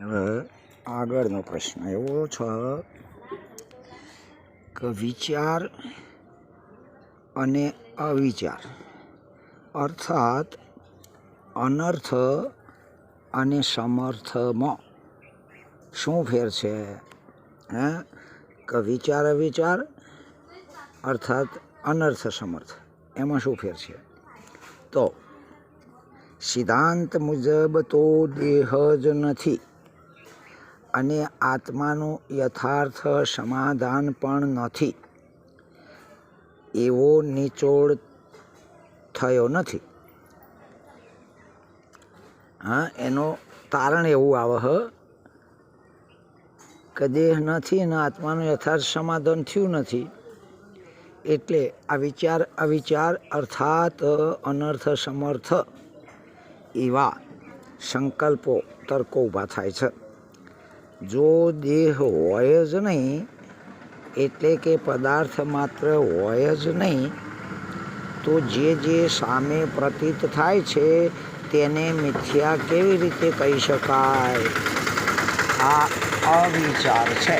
હવે આગળનો પ્રશ્ન એવો છે કે વિચાર અને અવિચાર, અર્થાત અનર્થ અને સમર્થમાં. શું ફેર છે? હે? કે વિચાર અવિચાર, અર્થાત અનર્થ સમર્થ, એમાં શું ફેર છે? તો સિદ્ધાંત મુજબ તો દેહ જ નથી. અને આત્માનું યથાર્થ સમાધાન પણ નથી. એવો નિચોડ થયો નથી. હા, એનો તારણ એવું આવે હ કે દેહ નથી અને આત્માનું યથાર્થ સમાધાન થયું નથી. એટલે આ વિચાર અવિચાર અર્થાત અનર્થ સમર્થ એવા સંકલ્પો તર્કો ઊભા થાય છે. જો દેહ હોય જ નહીં, એટલે કે પદાર્થ માત્ર હોય જ નહીં, તો જે જે સામે પ્રતીત થાય છે, તેને મિથ્યા કેવી રીતે કહી શકાય? આ અવિચાર છે.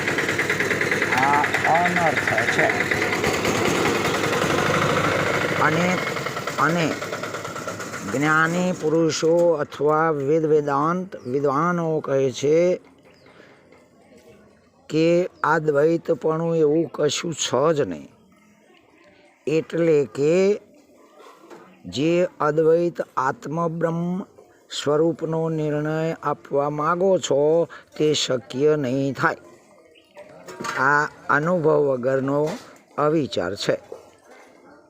આ અનર્થ છે. અને અને જ્ઞાની પુરુષો અથવા વેદ વેદાંત વિદ્વાનો કહે છે કે આ દ્વૈતપણું એવું કશું છ જ નહીં. એટલે કે જે અદ્વૈત આત્મબ્રહ્મ સ્વરૂપનો નિર્ણય આપવા માગો છો તે શક્ય નહીં થાય. આ અનુભવ વગરનો અવિચાર છે.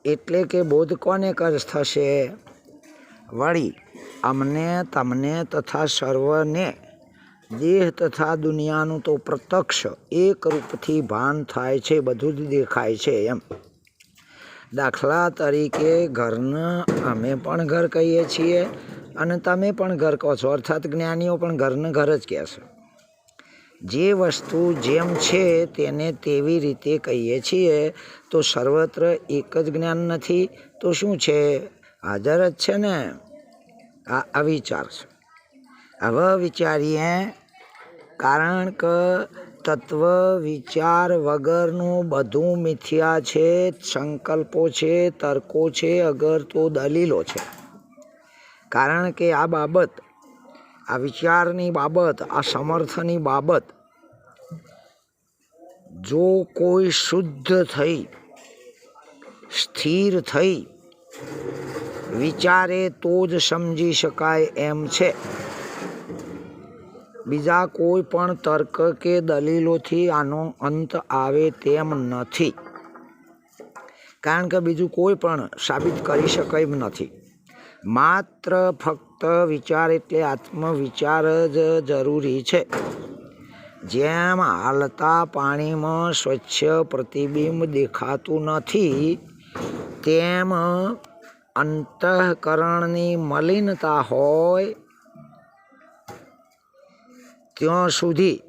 એટલે કે બોધ કોને કર થશે? વળી અમને, તમને તથા સર્વને દેહ તથા દુનિયાનું તો પ્રત્યક્ષ એક રૂપથી ભાન થાય છે, બધું જ દેખાય છે એમ. દાખલા તરીકે ઘરને અમે પણ ઘર કહીએ છીએ અને તમે પણ ઘર કહો છો, અર્થાત જ્ઞાનીઓ પણ ઘરને ઘર જ કહે છે. જે વસ્તુ જેમ છે તેને તેવી રીતે કહીએ છીએ, તો સર્વત્ર એક જ જ્ઞાન નથી, તો શું છે? હાજર જ છે ને? આ અવિચાર છે. હવે વિચારીએ, કારણ કે તત્વ વિચાર વગરનું બધું મિથ્યા છે, સંકલ્પો છે, તર્કો છે, અગર તો દલીલો છે. કારણ કે આ બાબત, આ વિચારની બાબત, આ સમર્થની બાબત, જો કોઈ શુદ્ધ થઈ, સ્થિર થઈ, વિચારે તો જ સમજી શકાય એમ છે. બીજા કોઈ પણ તર્ક કે દલીલોથી આનો અંત આવે તેમ નથી. કારણ કે બીજું કોઈ પણ સાબિત કરી શકાય નથી. માત્ર ફક્ત વિચાર એટલે આત્મવિચાર જ જરૂરી છે. જેમ હાલતા પાણીમાં સ્વચ્છ પ્રતિબિંબ દેખાતું નથી, તેમ અંતઃકરણની મલિનતા હોય ત્યાં સુધી?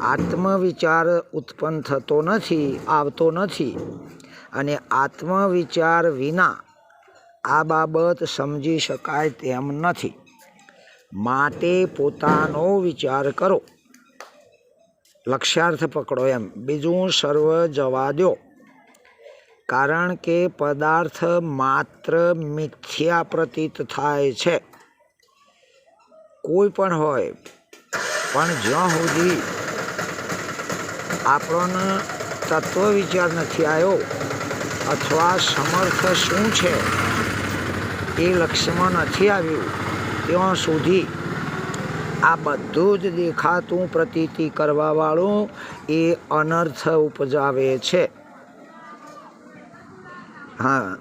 આત્મવિચાર ઉત્પન્ન થતો નથી, આવતો નથી. અને આત્મવિચાર વિના આ બાબત સમજી શકાય તેમ નથી. માટે પોતાનો વિચાર કરો. લક્ષ્યાર્થ પકડો એમ. બીજું સર્વ જવા દો. કારણ કે પદાર્થ માત્ર મિથ્યા પ્રતીત થાય છે. કોઈ પણ હોય પણ જ્યાં સુધી આપણને તત્વ વિચાર નથી આવ્યો, અથવા સમર્થ શું છે, એ લક્ષ્યમાં નથી આવ્યું, ત્યાં સુધી આ બધું જ દેખાતું પ્રતીતિ કરવાવાળું એ અનર્થ ઉપજાવે છે. હા,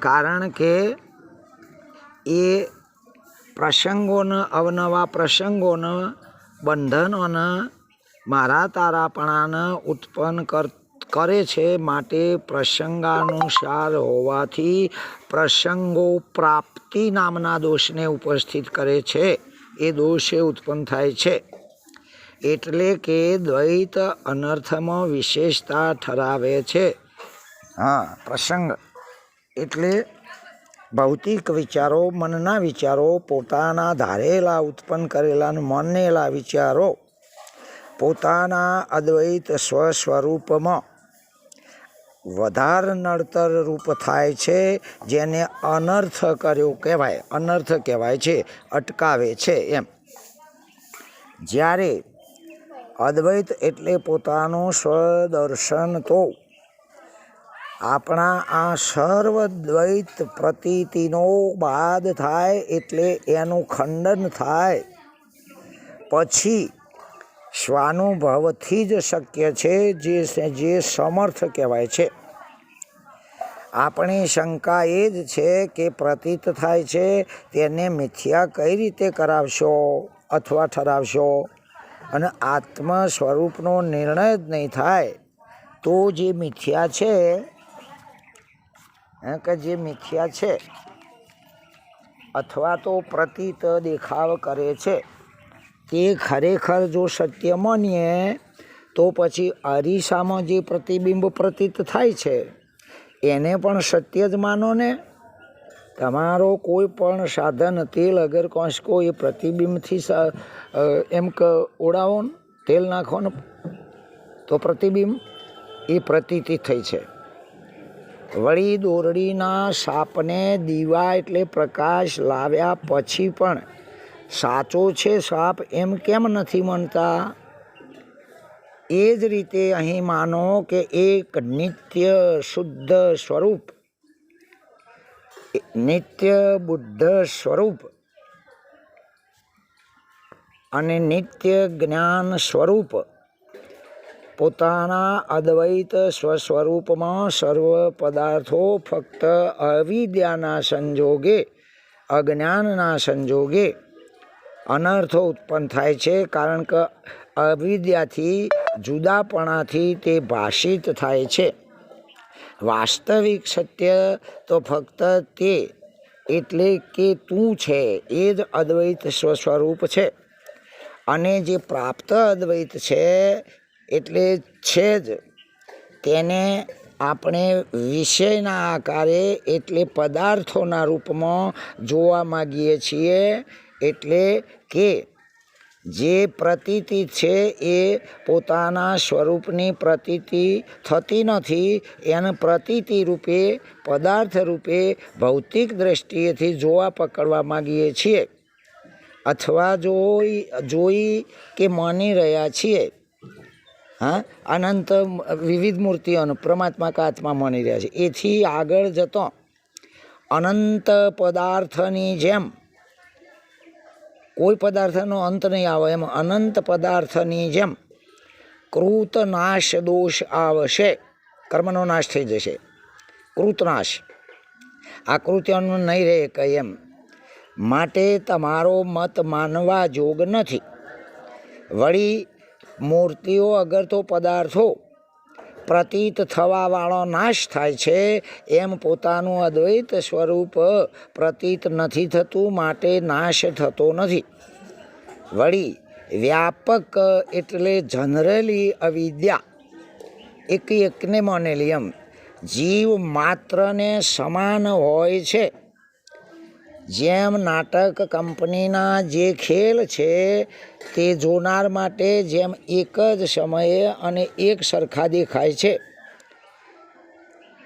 કારણ કે એ પ્રસંગોને, અવનવા પ્રસંગોને બંધનોને મારા તારાપણાને ઉત્પન્ન કર, કરે છે માટે પ્રસંગાનુસાર હોવાથી પ્રસંગો પ્રાપ્તિ નામના દોષને ઉપસ્થિત કરે છે. એ દોષ ઉત્પન્ન થાય છે. એટલે કે દ્વૈત અનર્થમાં વિશેષતા ઠરાવે છે. હા, પ્રસંગ એટલે ભૌતિક વિચારો, મનના વિચારો, પોતાના ધારેલા ઉત્પન્ન કરેલા માનેલા વિચારો. પોતાના અદ્વૈત સ્વ સ્વરૂપમાં વધારે નડતર રૂપ થાય છે, જેને અનર્થ કર્યો કહેવાય, અનર્થ કહેવાય છે, અટકાવે છે એમ. જ્યારે અદ્વૈત એટલે પોતાનું સ્વદર્શન તો આપણા આ સર્વદ્વૈત પ્રતીતિનો બાદ થાય એટલે એનું ખંડન થાય. પછી સ્વાનુભવથી જ શક્ય છે જે જે સમર્થ કહેવાય છે. આપણી શંકા એ જ છે કે પ્રતીત થાય છે તેને મિથ્યા કઈ રીતે કરાવશો અથવા ઠરાવશો? અને આત્મ સ્વરૂપનો નિર્ણય જ નહીં થાય તો જે મિથ્યા છે કે જે મિથ્યા છે? અથવા તો પ્રતીત દેખાવ કરે છે? તે ખરેખર જો સત્ય માનીએ, તો પછી અરીસામાં જે પ્રતિબિંબ પ્રતીત થાય છે, એને પણ સત્ય જ માનો ને? તમારો કોઈ પણ સાધન, તેલ અગર કોંસકો એ પ્રતિબિંબથી એમ કે, ઓળાવો તેલ નાખો ને, તો પ્રતિબિંબ એ પ્રતીતિ થઈ છે. વળી દોરડીના સાપને દીવા એટલે પ્રકાશ લાવ્યા પછી પણ, સાચો છે સાપ એમ કેમ નથી માનતા? એ જ રીતે અહીં માનો કે એક નિત્ય શુદ્ધ સ્વરૂપ, નિત્ય બુદ્ધ સ્વરૂપ અને નિત્ય જ્ઞાન સ્વરૂપ પોતાના અદ્વૈત સ્વસ્વરૂપમાં સર્વ પદાર્થો ફક્ત અવિદ્યાના સંજોગે, અજ્ઞાનના સંજોગે અનર્થો ઉત્પન્ન થાય છે કારણ કે અવિદ્યાથી, જુદાપણાથી તે ભાષિત થાય છે. વાસ્તવિક સત્ય તો ફક્ત તે એટલે કે તું છે એ જ અદ્વૈત સ્વસ્વરૂપ છે. અને જે પ્રાપ્ત અદ્વૈત છે એટલે છે જ. તેને આપણે વિષયના આકારે એટલે પદાર્થોના રૂપમાં જોવા માગીએ છીએ, એટલે કે જે પ્રતીતિ છે એ પોતાના સ્વરૂપની પ્રતીતિ થતી નથી, એને પ્રતીતિ રૂપે, પદાર્થ રૂપે ભૌતિક દ્રષ્ટિએથી જોવા પકડવા માગીએ છીએ. અથવા જોઈ જોઈ કે માની રહ્યા છીએ. હા? અનંત વિવિધ મૂર્તિઓનો પરમાત્મા કા આત્મા માની રહ્યા છે. એથી આગળ જતો અનંત પદાર્થની જેમ કોઈ પદાર્થનો અંત નહીં આવે, એમ અનંત પદાર્થની જેમ કૃત નાશ દોષ આવશે. કર્મનો નાશ થઈ જશે. કૃતનાશ આ આકૃતિઓનો નહીં રહે કંઈ એમ. માટે તમારો મત માનવા જોગ નથી. વળી મૂર્તિઓ અગર તો પદાર્થો પ્રતીત થવાવાળો નાશ થાય છે, એમ પોતાનું અદ્વૈત સ્વરૂપ પ્રતીત નથી થતું, માટે નાશ થતો નથી. વળી, વ્યાપક એટલે જનરલી અવિદ્યા. એક એકને માનેલી એમ જીવ માત્રને સમાન હોય છે. જેમ નાટક કંપનીના જે ખેલ છે, તે જોનાર માટે જેમ એક જ સમયે અને એક સરખા દેખાય છે.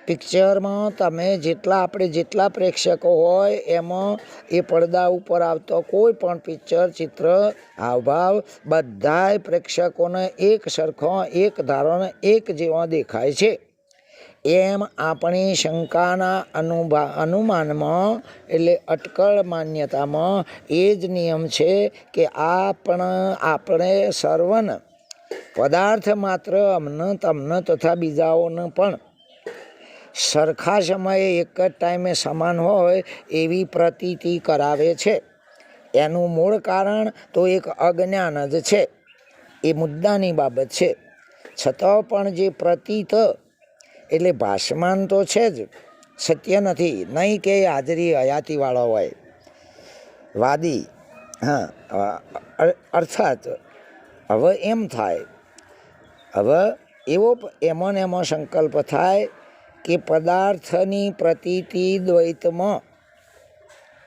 પિક્ચરમાં તમે જેટલા આપણે જેટલા પ્રેક્ષકો હોય, એમાં એ પડદા ઉપર આવતો કોઈ પણ પિક્ચર, ચિત્ર, હાવભાવ, બધાય પ્રેક્ષકોને એક સરખો, એક ધારણ એક જેવા દેખાય છે. એમ આપણી શંકાના અનુભા, અનુમાનમાં, એટલે અટકળ માન્યતામાં એ જ નિયમ છે કે આપણ, આપણે સર્વન પદાર્થ માત્ર અમને, તમને તથા બીજાઓને પણ. સરખા સમયે એક જ ટાઈમે સમાન હોય એવી પ્રતીતિ કરાવે છે. એનું મૂળ કારણ તો એક અજ્ઞાન જ છે. એ મુદ્દાની બાબત છે. છતાં પણ જે પ્રતીત એટલે ભાષમાન તો છે જ. સત્ય નથી. નહીં કે હાજરી હયાતીવાળો હોય. વાદી, હા અર્થાત હવે એમ થાય. હવે એવો એમો ને એમો સંકલ્પ થાય કે પદાર્થની પ્રતીતિ દ્વૈતમાં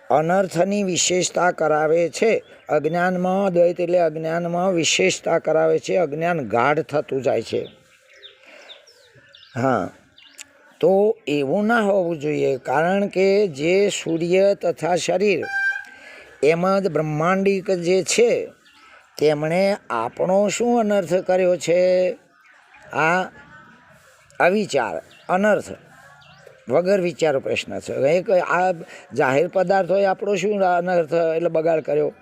અનર્થની વિશેષતા કરાવે છે. અજ્ઞાનમાં દ્વૈત એટલે અજ્ઞાનમાં વિશેષતા કરાવે છે. અજ્ઞાન ગાઢ થતું જાય છે. હા. તો એવું ના હોવું જોઈએ, કારણ કે જે સૂર્ય તથા શરીર એમાં જ બ્રહ્માંડિક જે છે, તેમણે આપણો શું અનર્થ કર્યો છે? આ અવિચાર, અનર્થ વગર વિચારો પ્રશ્ન છે. એક આ જાહેર પદાર્થ હોય આપણો શું અનર્થ એટલે બગાડ કર્યો?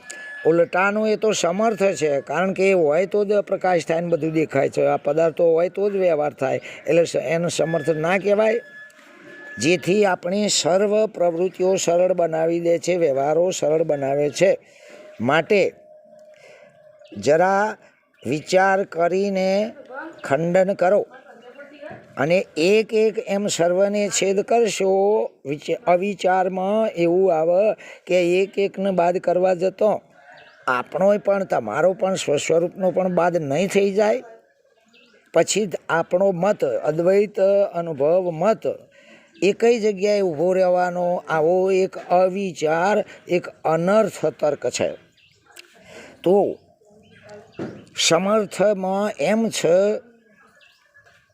ઉલટાનું એ તો સમર્થ છે, કારણ કે એ હોય તો જ પ્રકાશ થાય ને બધું દેખાય છે. આ પદાર્થો હોય તો જ વ્યવહાર થાય. એટલે એનું સમર્થ ના કહેવાય. જેથી આપણી સર્વ પ્રવૃત્તિઓ સરળ બનાવી દે છે, વ્યવહારો સરળ બનાવે છે. માટે જરા વિચાર કરીને ખંડન કરો. અને એક એક એમ સર્વને છેદ કરશો, વિચ- અવિચારમાં એવું આવે કે એક એકને બાદ કરવા જતો. આપણોય પણ, તમારો પણ, સ્વસ્વરૂપનો પણ બાદ નહીં થઈ જાય. પછી આપણો મત, અદ્વૈત અનુભવ મત એકઈ જગ્યાએ ઊભો રહેવાનો, આવો એક અવિચાર, એક અનર્થ તર્ક છે. તો સમર્થમાં એમ છે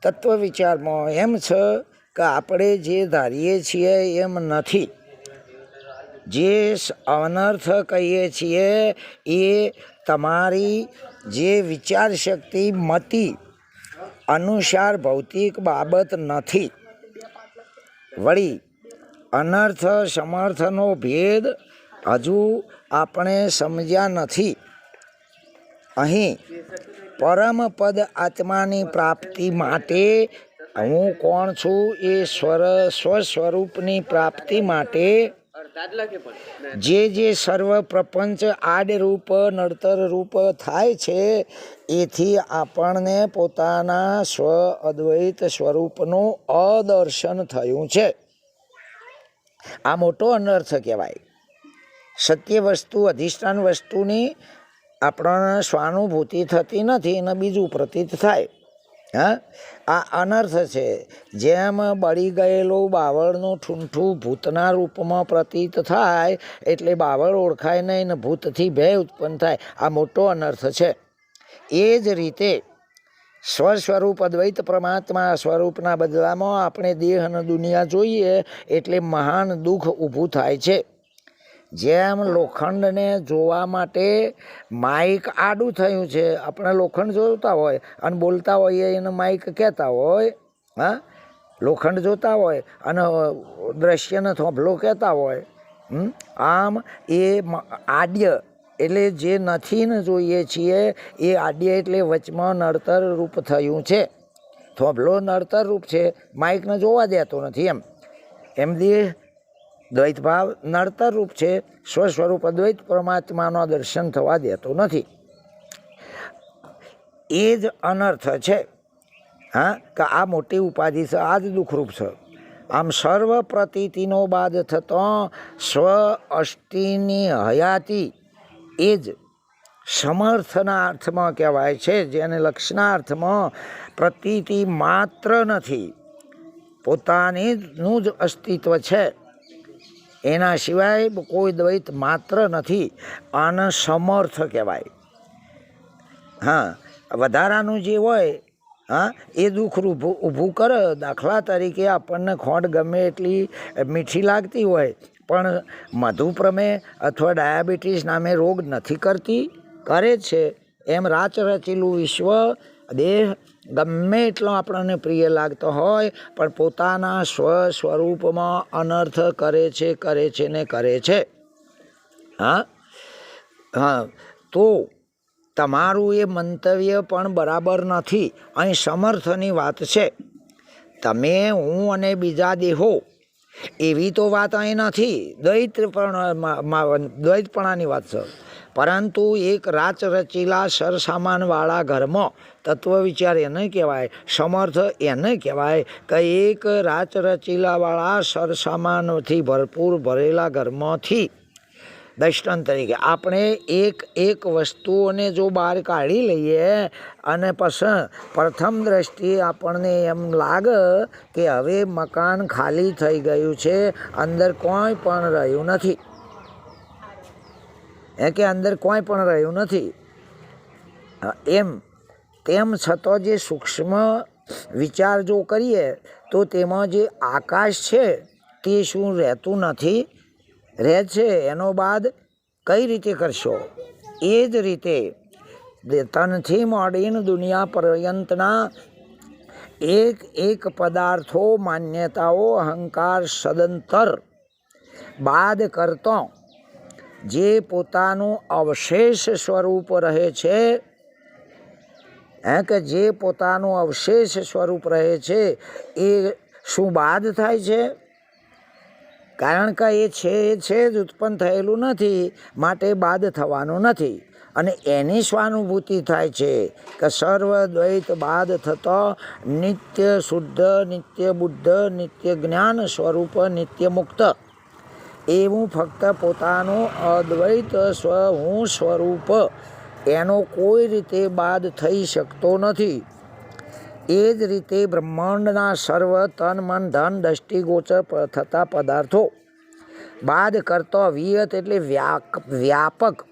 તત્વ વિચારમાં એમ છે કે આપણે જે ધારીએ છીએ એમ નથી. જે અનર્થ કહીએ છીએ એ તમારી જે વિચાર શક્તિ મતિ અનુસાર ભૌતિક બાબત નથી વળી અનર્થ સમર્થનો ભેદ હજુ આપણે સમજ્યા નથી અહીં પરમપદ આત્માની પ્રાપ્તિ માટે હું કોણ છું એ સ્વર સ્વસ્વરૂપની પ્રાપ્તિ માટે જે જે સર્વ પ્રપંચ આડરૂપ નડતર રૂપ થાય છે, એથી આપણને પોતાના સ્વ અદ્વૈત સ્વરૂપનું અદર્શન થયું છે. આ મોટો અનર્થ કહેવાય. સત્ય વસ્તુ, અધિષ્ઠાન વસ્તુની આપણને સ્વાનુભૂતિ થતી નથી અને બીજું પ્રતીત થાય. હા? આ અનર્થ છે. જેમ બળી ગયેલું બાવળનું ઠૂંઠું ભૂતના રૂપમાં પ્રતીત થાય, એટલે બાવળ ઓળખાય નહીં ને ભૂતથી ભય ઉત્પન્ન થાય. આ મોટો અનર્થ છે. એ જ રીતે સ્વ સ્વરૂપ અદ્વૈત પરમાત્મા સ્વરૂપના બદલામાં આપણે દેહ અને દુનિયા જોઈએ, એટલે મહાન દુઃખ ઊભું થાય છે. જેમ લોખંડને જોવા માટે માઇક આડું થયું છે, આપણે લોખંડ જોતા હોય અને બોલતા હોઈએ એને માઇક કહેતા હોય, હા? લોખંડ જોતા હોય અને દ્રશ્યને થોભલો કહેતા હોય? આમ એ આડ્ય એટલે જે નથી ને જોઈએ છીએ, એ આડ્ય એટલે વચમાં નડતર રૂપ થયું છે. થોભલો નડતર રૂપ છે, માઇકને જોવા દેતો નથી એમ. એમ દેહ દ્વૈત ભાવ નડતર છે. સ્વ સ્વરૂપ અદ્વૈત પરમાત્માનો દર્શન થવા દેતો નથી. એ જ અનર્થ છે, હા, કે આ મોટી ઉપાધિ છે, આ જ દુઃખરૂપ છે. આમ સર્વ પ્રતીતિનો બાદ થતો સ્વ અષ્ટિની હયાતી એ જ સમર્થના અર્થમાં કહેવાય છે, જેને લક્ષના અર્થમાં પ્રતીતિ માત્ર નથી. પોતાનીનું જ અસ્તિત્વ છે. એના સિવાય કોઈ દ્વૈત માત્ર નથી આને સમર્થ કહેવાય. હા, વધારાનું જે હોય, હા, એ દુઃખ ઊભું કરે, દાખલા તરીકે આપણને ખોંડ ગમે એટલી મીઠી લાગતી હોય, પણ મધુપ્રમેહ અથવા ડાયાબિટીસ નામે રોગ નથી કરતી, કરે છે. એમ રાચ રચેલું વિશ્વ, દેહ ગમે એટલો આપણને પ્રિય લાગતો હોય, પણ પોતાના સ્વ સ્વરૂપમાં અનર્થ કરે છે કરે છે ને કરે છે. હા? હા. તો તમારું એ મંતવ્ય પણ બરાબર નથી. અહીં સમર્થની વાત છે. તમે હું અને બીજા દેહો, એવી તો વાત અહીં નથી. દ્વૈતપણ દ્વૈતપણાની વાત છે. પરંતુ એક રાચ રચીલા સરસામાનવાળા ઘરમાં તત્વ વિચાર એને કહેવાય, સમર્થ એને કહેવાય. કે એક રાચ રચીલાવાળા સરસામાનથી ભરપૂર ભરેલા ઘરમાંથી. દૃષ્ટાંત તરીકે, આપણે એક એક વસ્તુઓને જો બહાર કાઢી લઈએ અને પછી પ્રથમ દ્રષ્ટિએ આપણને એમ લાગે કે હવે મકાન ખાલી થઈ ગયું છે, અંદર કોઈ પણ રહ્યું નથી. એ કે અંદર કોઈ પણ રહ્યું નથી? એમ. તેમ છતાં જે સૂક્ષ્મ વિચાર જો કરીએ, તો તેમાં જે આકાશ છે, તે શું રહેતું નથી? રહે છે, એનો બાદ કઈ રીતે કરશો? એ જ રીતે તનથી મળીને દુનિયા પર્યંતના એક એક પદાર્થો, માન્યતાઓ, અહંકાર, સદંતર બાદ કરતો જે પોતાનું અવશેષ સ્વરૂપ રહે છે હે કે જે પોતાનું અવશેષ સ્વરૂપ રહે છે, એ શું બાદ થાય છે? કારણ કે એ છે એ છે જ ઉત્પન્ન થયેલું નથી, માટે બાદ થવાનું નથી. અને એની સ્વાનુભૂતિ થાય છે કે સર્વ દ્વૈત બાદ થતો નિત્ય શુદ્ધ, નિત્ય બુદ્ધ, નિત્ય જ્ઞાન સ્વરૂપ, નિત્ય મુક્ત. એવું ફક્ત પોતાનું અદ્વૈત સ્વ, હું સ્વરૂપ. એનો કોઈ રીતે બાદ થઈ શકતો નથી. એ જ રીતે બ્રહ્માંડના સર્વ તન, મન, ધન દૃષ્ટિગોચર થતા પદાર્થો. બાદ કરતો વિયત એટલે વ્યાક, વ્યાપક.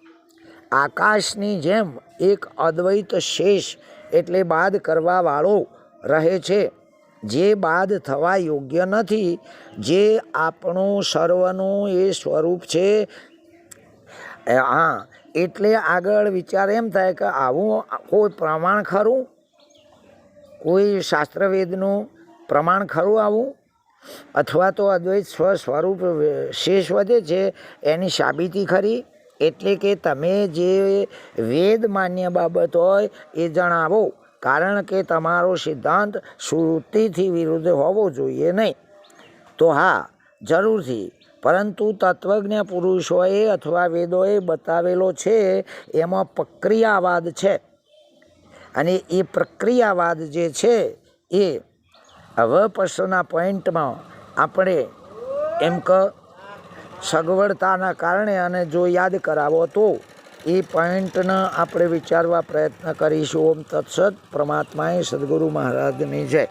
આકાશની જેમ એક અદ્વૈત શેષ એટલે બાદ કરવાવાળો રહે છે. જે બાદ થવા યોગ્ય નથી, જે આપણું સર્વનું એ સ્વરૂપ છે. હા એટલે આગળ વિચાર એમ થાય કે આવું કોઈ પ્રમાણ ખરું? કોઈ શાસ્ત્રવેદનું પ્રમાણ ખરું આવું? અથવા તો અદ્વૈત સ્વ સ્વરૂપ શેષ વધે છે એની સાબિતી ખરી? એટલે કે તમે જે વેદ માન્ય બાબત હોય એ જણાવો, કારણ કે તમારો સિદ્ધાંત શ્રુતિથી વિરુદ્ધ હોવો જોઈએ નહીં. તો હા, જરૂરથી. પરંતુ તત્વજ્ઞ પુરુષોએ અથવા વેદોએ બતાવેલો છે, એમાં પ્રક્રિયાવાદ છે. અને એ પ્રક્રિયાવાદ જે છે, એ હવે પછીના પોઈન્ટમાં આપણે એમ કે સગવડતાના કારણે અને જો યાદ કરાવો તો, એ પોઈન્ટને આપણે વિચારવા પ્રયત્ન કરીશું. ઓમ તત્સત પરમાત્માએ સદગુરુ મહારાજની જય.